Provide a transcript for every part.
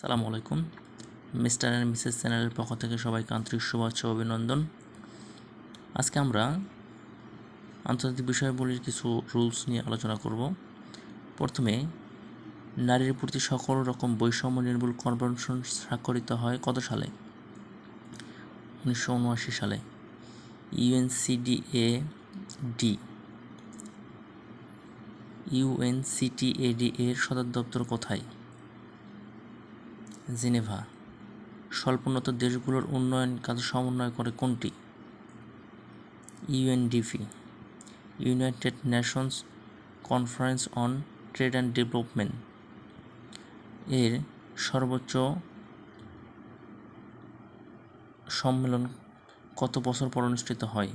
সালামু আলাইকুম। Mister and Mrs চ্যানেলের পক্ষ থেকে সবাইকে আন্তরিক শুভেচ্ছা অভিনন্দন। আজকে আমরা আন্তর্জাতিক বিষয়াবলীর কিছু রুলস নিয়ে আলোচনা করব। প্রথমে, নারীর প্রতি সকল রকম বৈষম্য নির্মূল কনভেনশন স্বাক্ষরিত হয় কত সালে? উনিশশো উনআশি সালে। ইউএনসিডিএ ডি। ইউএনসিটিএডি এর সদর দপ্তর কোথায়? জেনেভা, স্বল্পোন্নত দেশগুলোর উন্নয়ন কাজ সমন্বয় করে কোনটি? UNDP, United Nations conference on trade and development. এর সর্বোচ্চ সম্মেলন কত বছর পর অনুষ্ঠিত হয়?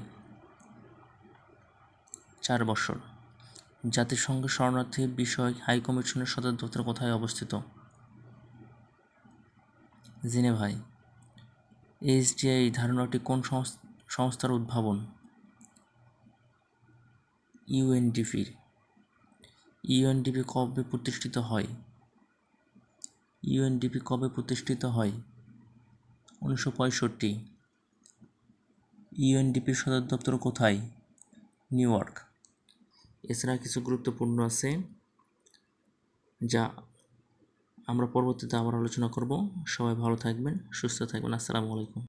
চার বছর। জাতিসংঘের শরণার্থী বিষয়ক হাই কমিশনের সদর দপ্তর কোথায় অবস্থিত? জেনেভায় এইচডিআই ধারণাটি কোন সংস- সংস্থার উদ্ভাবন? ইউএনডিপির ইউএনডিপি কবে প্রতিষ্ঠিত হয়? ইউএনডিপি কবে প্রতিষ্ঠিত হয়? উনিশশো পঁয়ষট্টি। ইউএনডিপির সদর দপ্তর কোথায়? New York. এছাড়া কিছু গুরুত্বপূর্ণ আছে, যা আমরা পরবর্তীতে আবার আলোচনা করব। সবাই ভালো থাকবেন সুস্থ থাকবেন। আসসালামু আলাইকুম।